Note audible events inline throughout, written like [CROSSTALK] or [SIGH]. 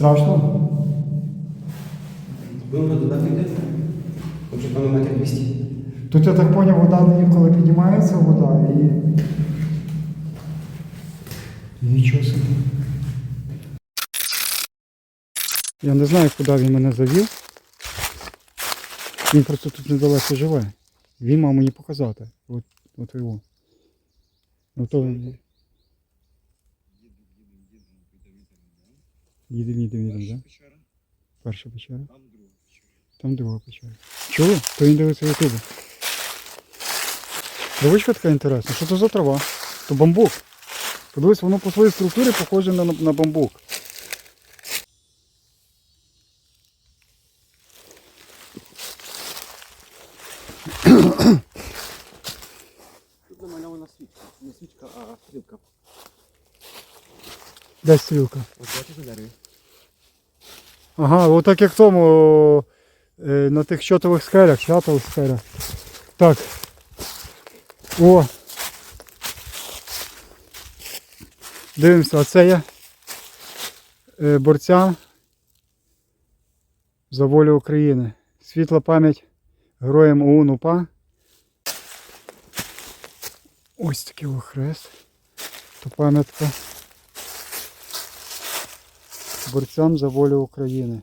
Страшно? Будемо додати йти? Отже, певно, метр 200. Тут я так поняв, вода коли піднімається вода і. Нічого собі. Я не знаю, куди він мене завів. Він просто тут недалеко живе. Він мав мені показати. От, от його. Ото Їдемо, їдемо, їдемо, так? Перша печера. Там друга печера. Чули? То він дивиться ютубу. Травичка така інтересна. Що це за трава? То бамбук. Подивись, воно по своїй структурі похоже на, на бамбук. Тут намальована свічка. Не свічка, а стрілка. Де стрілка? Ось бачиш на дереві. Ага, отак як в тому е, на тих щотових скелях, щотових скелях. Так. О. Дивимося, а це є е, борця за волю України. Світла пам'ять героям ОУН УПА. Ось такий о хрест. То пам'ятка борцям за волю України.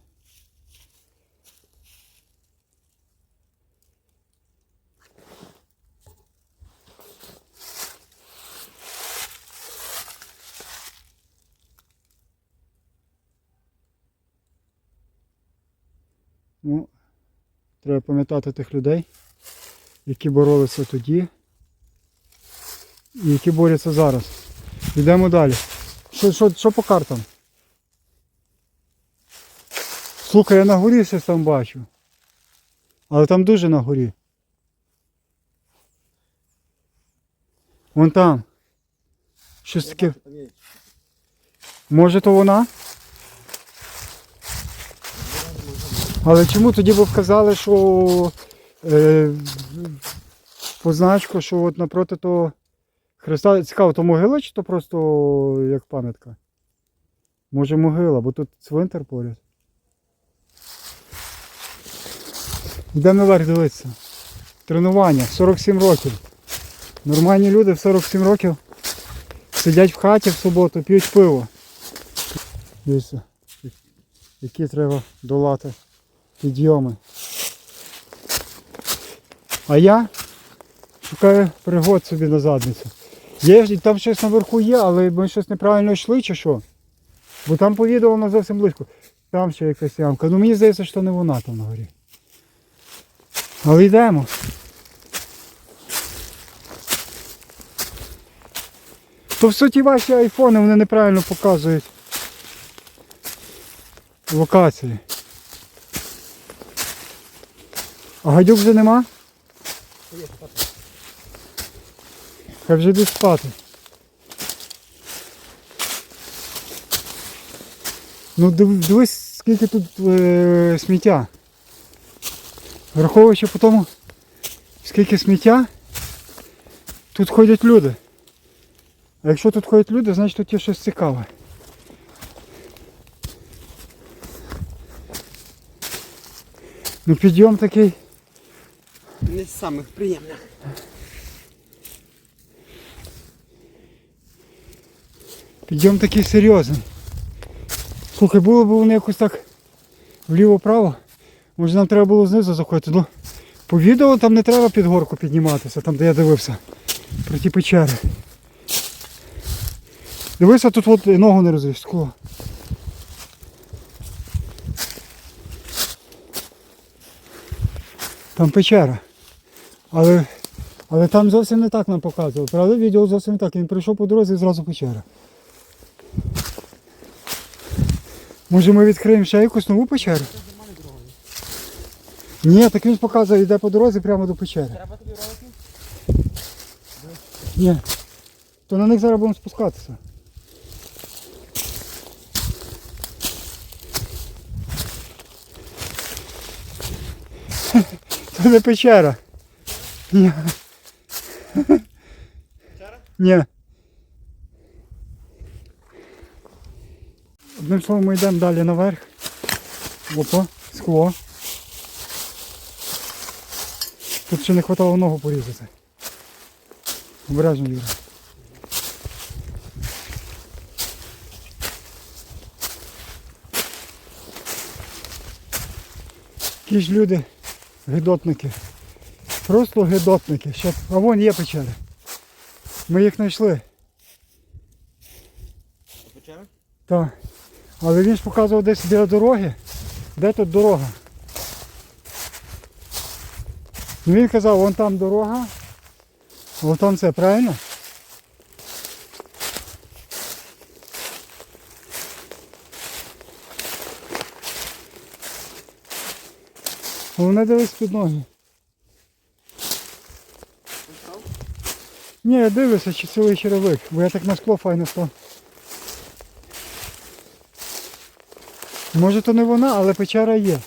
Ну, треба пам'ятати тих людей, які боролися тоді і які борються зараз. Йдемо далі. Що, що, що по картам? Слухай, я на горі щось там бачу. Але там дуже на горі. Вон там. Щось таке. Може то вона? Але чому тоді ви вказали, що е, позначку, що от напроти того Христа. Цікаво, то могила чи то просто як пам'ятка? Може могила, бо тут цвинтар поряд. Йдемо наверх дивитися. Тренування 47 років. Нормальні люди в 47 років сидять в хаті в суботу, п'ють пиво. Дивіться, які треба долати підйоми. А я шукаю пригод собі на задницю. Є, там щось наверху є, але ми щось неправильно йшли чи що? Бо там по відео воно зовсім близько. Там ще якась ямка. Ну мені здається, що не вона там на горі. Але. То в суті ваші айфони вони неправильно показують локації. А гадюк вже нема? Хай вже йдуть спати. Ну дивись, скільки тут е, сміття. Враховуючи по тому, скільки сміття, тут ходять люди. А якщо тут ходять люди, значить тут є щось цікаве. Ну підйом такий. Не з самих приємних. Підйом такий серйозний. Слухай, було б вони якось так вліво-право. Може нам треба було знизу заходити. Ну, по відео там не треба під горку підніматися, там де я дивився. Про ті печери. Дивися, тут от ногу не розріж, скло. Там печера. Але, але там зовсім не так нам показували. Правда, відео зовсім не так. Він прийшов по дорозі і зразу печера. Може ми відкриємо ще якусь нову печеру? Ні, так він ж показує, йде по дорозі прямо до печери. Треба тобі ролики? Ні. То на них зараз будемо спускатися. Це не печера. Ні. Ні. Одним словом, ми йдемо далі наверх. Опа, скло. Тут ще не хватало ногу порізати. Обережно, Юра. Які ж люди гидотники. Просто гидотники. Ще... А вон є печери. Ми їх знайшли. Печера? Так. Але він ж показував десь біля дороги. Де тут дорога? Ну він казав, вон там дорога. Вон там це, правильно? Головне дивись під ноги. Ні, я дивлюся, чи цілий черевик, бо я так на скло файно став. Може то не вона, але печера є.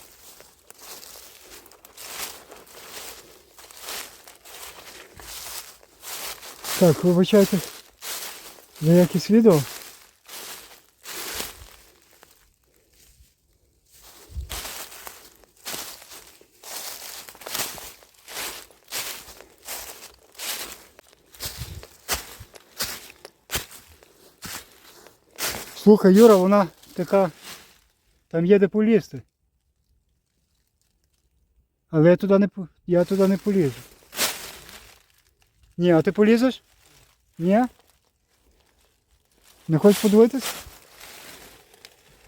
Так, вибачайте за якісь відео. Слухай, Юра, вона така там є де полізти. Але я туди не я туди не полізу. Ні, а ти полізеш? Ні? Не хочеш подивитись?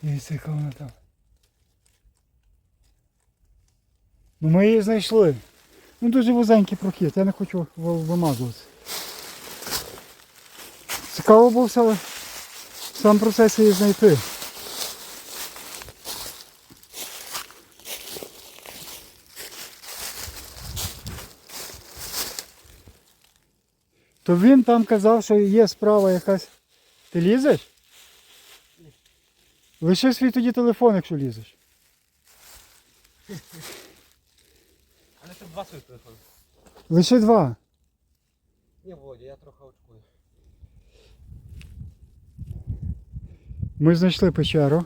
Дивіться, яка вона там. Ну ми її знайшли. Ну дуже вузенький прохід, я не хочу вимазуватися. Цікаво було сам процес її знайти. То він там казав, що є справа якась. Ти лізеш? Лиши свій тоді телефон, якщо лізеш. Але це два свої телефони. Лише два. Ні, Володя, я трохи очкую. Ми знайшли печеру.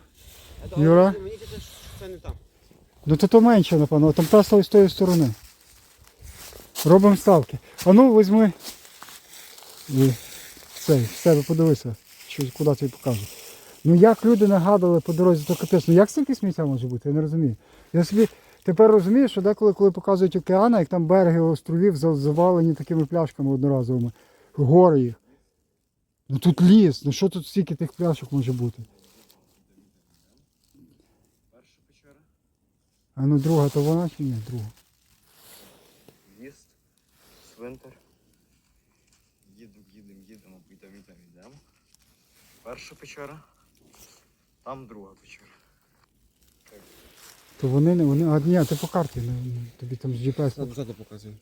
То- Юра? Мені здається, що це не там. Ну то то менше, напевно, там та з тої сторони. Робимо ставки. А ну візьми. І цей, в себе подивися, що, куди тобі покажу. Ну як люди нагадали по дорозі, то капець. Ну як стільки сміття може бути? Я не розумію. Я собі тепер розумію, що деколи, коли показують океани, як там береги островів завалені такими пляшками одноразовими, гори їх. Ну тут ліс, ну що тут стільки тих пляшок може бути? А ну друга, то вона чи ні? Друга. в'їзд, цвинтар. Їдемо, їдемо, їдемо, йдемо, йдемо, йдемо. Перша печера, там друга печера. То вони не вони. А ні, ти по карті, не, не- тобі там з GPS. Ззаду, ззаду показую.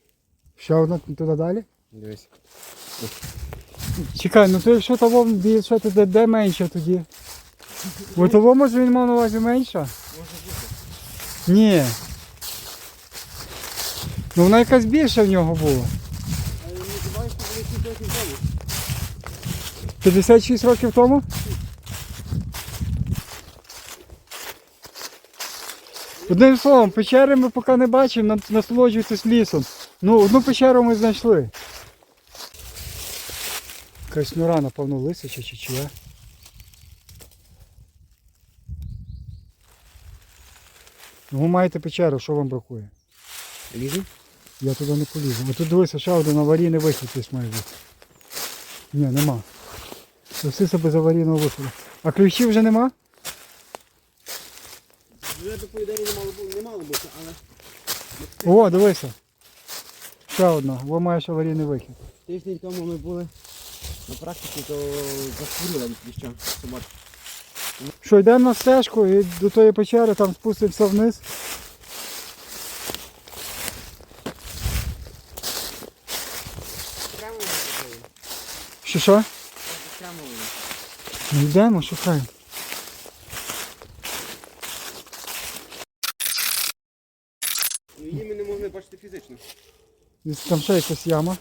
Ще одна туди далі? Дивись. Чекай, ну то якщо того більше, то де, де менше тоді? Бо того може він мав на увазі менша? Може бути. Ні. Ну вона якась більша в нього була. Але не забувай, що вони всі трохи ззаду. 56 років тому? Одним словом, печери ми поки не бачимо, насолоджуйтесь лісом. Ну, одну печеру ми знайшли. Якась нора, напевно, лисича чи чия. Ну, ви маєте печеру, що вам бракує? Лізем? Я туди не полізу. А тут дивися, ще один аварійний вихід десь має бути. Ні, нема. Це все це без аварійного виходу. А ключів вже нема? Вже ідеї не мало, бу- не мало бути, але О, дивися. Ще одна, бо маєш аварійний вихід. тиждень тому ми були на практиці, то захворіла від кліща. Що, йдемо на стежку і до тої печери, там спустимося вниз. Прямо Що що? Ну, Йдемо, шукаємо. Ну її ми не могли бачити фізично. Десь Там ще якась яма.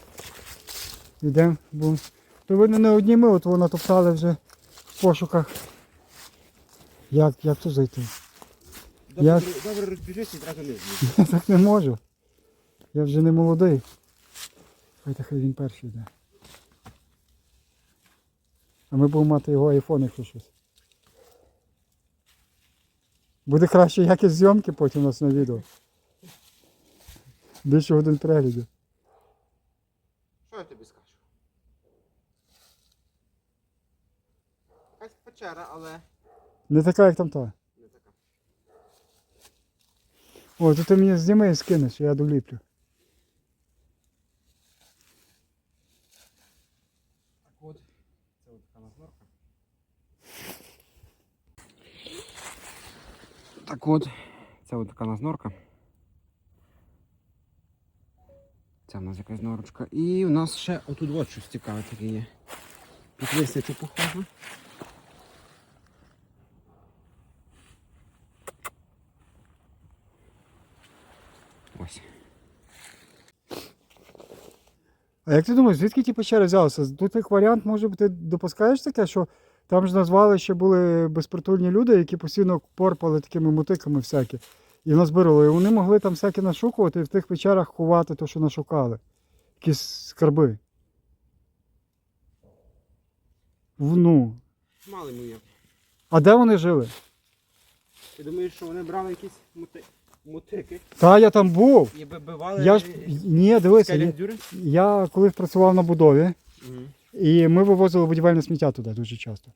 Йдемо, будемо. То видно не одні ми, от вона топтали вже в пошуках Як, як тут зайти? Добре, Я- добре розбіжись і одразу не [LAUGHS] Я так не можу. Я вже не молодий. Хай хай він перший йде. А ми будемо мати його айфон, якщо щось. Буде краще якість зйомки потім у нас на відео. Більше годин переглядів. Що я тобі скажу? Якась печера, але Не така, як там та. не така. О, то ти мені зніми і скинеш, я доліплю. Так от, це от така норка. От, це от така у нас норка. Це в нас якась норочка. І у нас ще отут от щось цікаве таке є. Під лисицю похоже. Ось. А як ти думаєш, звідки ті печери взялися? Тут як варіант, може ти допускаєш таке, що там ж назвали, що були безпритульні люди, які постійно порпали такими мотиками всякі. І назбирали. І вони могли там всякі нашукувати і в тих печерах ховати те, що нашукали. Якісь скарби. Ну. Мали ми. А де вони жили? Ти думаєш, що вони брали якісь мути... мотики Та я там був. і бивали Я ж. Ні, дивися, я, я колись працював на будові. Угу. І ми вивозили будівельне сміття туди дуже часто.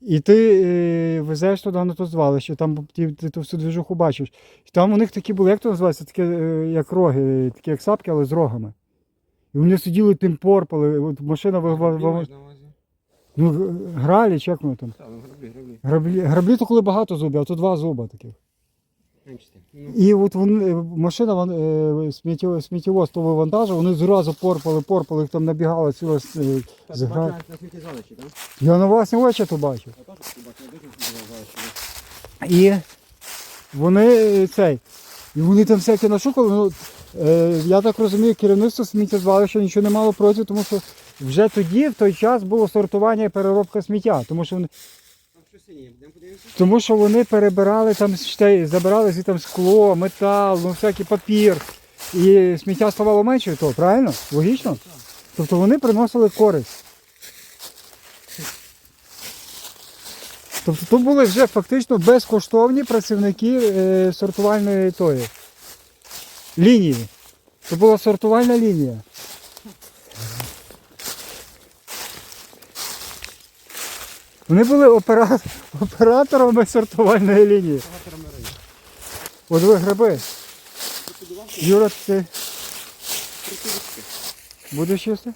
І ти е, везеш туди на то звалище, там ти, ти ту всю движуху бачиш. І там у них такі були, як то називається, такі, е, як роги, такі як сапки, але з рогами. І вони сиділи тим порпали, от машина ви- ви- ви- ну, гралі, чи як вони там. Ну граблі, граблі. Граблі, граблі то коли багато зубів, а то два зуба таких. Ну, І от вони, е, машина вон, е, сміттєво, сміттєвоз того вантажу, вони зразу порпали, порпали, їх там набігало ціла с- так, згра... бачиш, на світі залиші, так? Я на власні очі то бачив. І вони е, цей. І вони там всяке нашукали. Ну, е, я так розумію, керівництво сміттєзвалища нічого не мало проти, тому що вже тоді, в той час, було сортування і переробка сміття. Тому що вони, Тому що вони перебирали там забирали звідти там скло, метал, ну всякий папір. І сміття ставало менше, то правильно? Логічно? Тобто вони приносили користь. Тобто тут були вже фактично безкоштовні працівники е, сортувальної тої лінії. Це була сортувальна лінія. Вони були опера... операторами сортувальної лінії. От ви гриби. Юра, ти будеш їсти?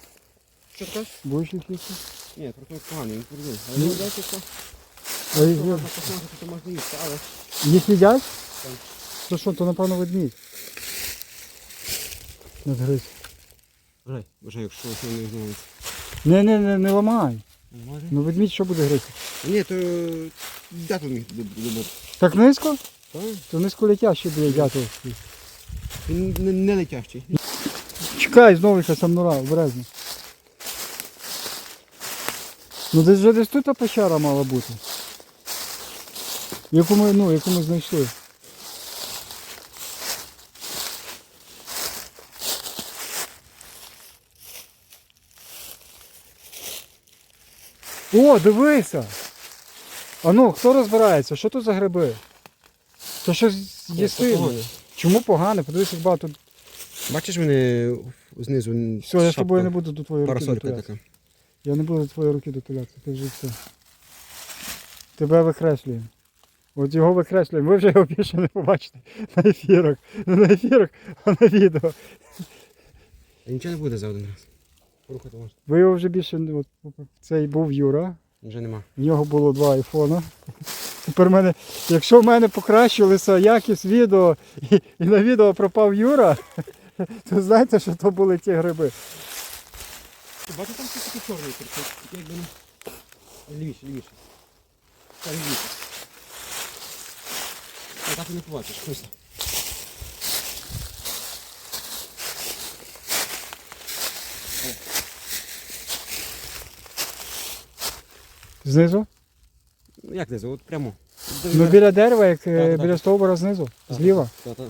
Що? Будеш їх їсти? Ні, трохи поганий, він курний. Але ну, дайте що, А їх, посмажити, то можна їсти, але... їх їдять? Так. То що, то напевно ведмідь. Надгриз. Вже, вже, якщо що не знають. Не, не, не, не ламай. Може? Ну ведмідь що буде гризти? Ні, то дятел міг добути. Так низько? Так. То низько летящий буде дятел. Він не, не летящий. Чекай, знову якась самнура, обережно. Ну десь вже десь тут та печера мала бути. Яку ми, ну, яку ми знайшли. О, дивися! А ну, хто розбирається? Що тут за гриби? То щось їсти. Чому погано? Подивись, як багато. Бачиш мене знизу Все, я з тобою не буду до твоєї руки така. Я не буду до твоєї руки дотулятися, ти вже все. Тебе викреслюємо. От його викреслюємо. Ви вже його більше не побачите на ефірах. Не на ефірах, а на відео. Нічого не буде за один раз. Порухати можна. Ви його вже більше не- от, цей був Юра. Вже нема. В нього було два айфона. Тепер в мене, якщо в мене покращилася якість відео і, і на відео пропав Юра, [LAUGHS] то знаєте, що то були ті гриби. Бачиш там щось таке чорне, таке якби. Лівіше, лівіше. Так, лівіше. Так і не побачиш. Знизу? Ну як не от прямо. Ну біля дерева, як е, Так, так. біля стовбура знизу, зліва. Та-та.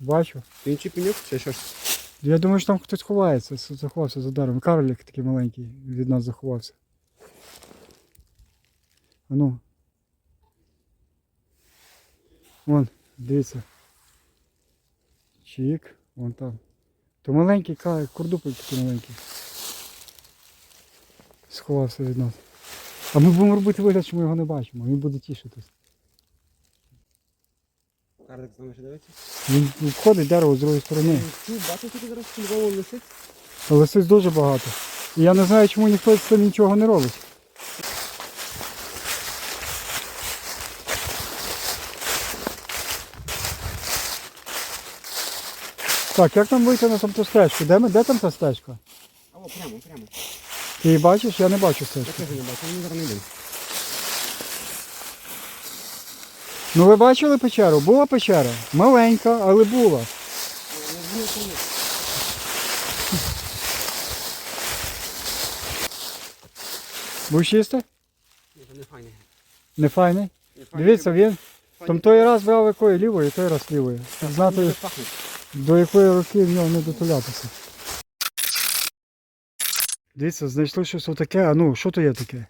Бачу. Він чи пеньок, чи що ж? Я думаю, що там хтось ховається, с- заховався за деревом. Карлик такий маленький від нас заховався. А ну. Вон, дивіться. Чик, вон там. То маленький ка- курдупель такий маленький. Сховався від нас. А ми будемо робити вигляд, що ми його не бачимо. Він буде тішитись. Карлик з нами ще дивиться. Він входить дерево з другої сторони. Бачиш, що зараз по-любому лисить? Лисиць дуже багато. І я не знаю, чому ніхто з цим нічого не робить. Так, як нам вийти на там ту стежку? Де, ми, де там та стежка? Або прямо, прямо. Ти її бачиш? Я не бачу Я стежки. теж не бачу, він зараз не йде. Ну ви бачили печеру? Була печера? Маленька, але була. Будеш їсти? Ні, це не файний? Не файне, Дивіться, він там той раз брав якою лівою, той раз лівою. Знати, Дуже пахне. до якої руки в нього не дотулятися. Дивіться, знайшли щось отаке. А ну, що то є таке?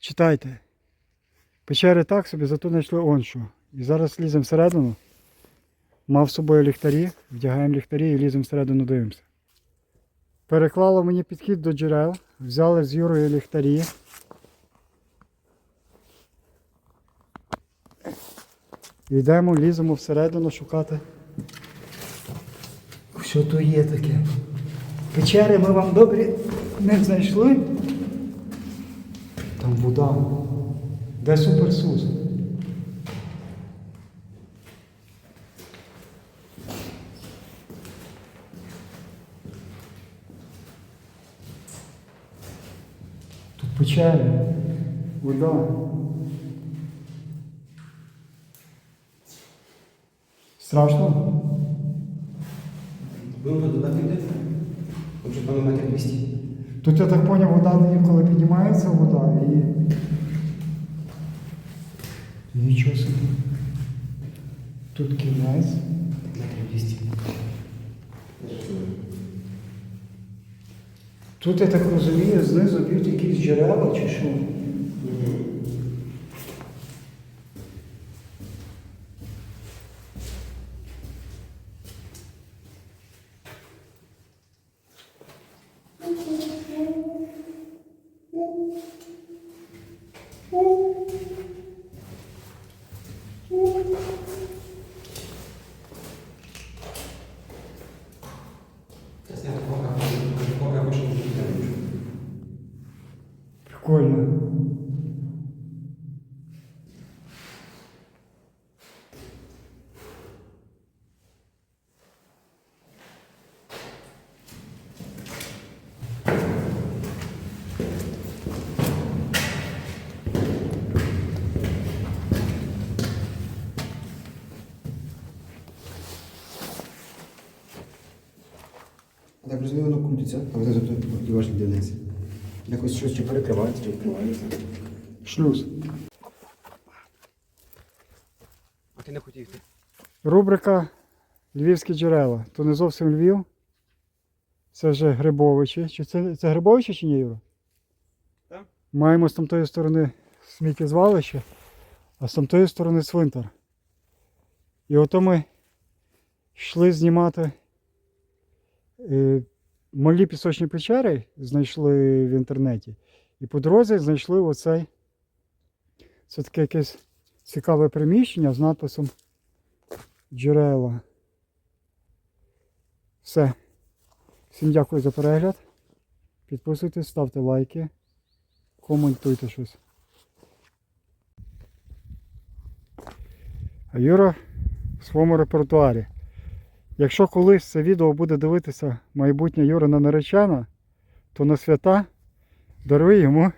Читайте. Печери так собі, зато знайшли он що. І зараз ліземо всередину. Мав з собою ліхтарі, вдягаємо ліхтарі і ліземо всередину дивимося. Переклало мені підхід до джерел. Взяли з Юрою ліхтарі. Йдемо, ліземо всередину шукати. Що то є таке? Печери ми вам добрі не знайшли. Там вода. Де суперсус? Тут печери. Вода. Страшно? Будемо додати йде? Певно метр 200. Тут я так зрозумів, вода інколи піднімається вода і. Нічого собі. Тут кінець. Метр 200. Тут я так розумію, знизу б'ють якісь джерела чи що. Зараз так розумію, воно крутиться, а вони тобто важні дивниці. Якось щось чи перекривається, чи відкривається. Шлюз. А ти не хотів йти? Рубрика Львівські джерела. То не зовсім Львів. Це вже Грибовичі. Чи це, це Грибовичі чи ні, Юра? Так. Маємо з тамтої сторони сміттєзвалище, а з тамтої сторони цвинтар. І ото ми йшли знімати малі пісочні печери, знайшли в інтернеті. І по дорозі знайшли оцей. Це таке якесь цікаве приміщення з надписом джерела. Все. Всім дякую за перегляд. Підписуйтесь, ставте лайки, коментуйте щось. А Юра в своєму репертуарі. Якщо колись це відео буде дивитися майбутня Юрина наречена, то на свята даруй йому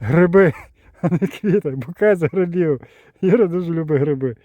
гриби, [LAUGHS] а не квіти, букет з грибів. Юра дуже любить гриби.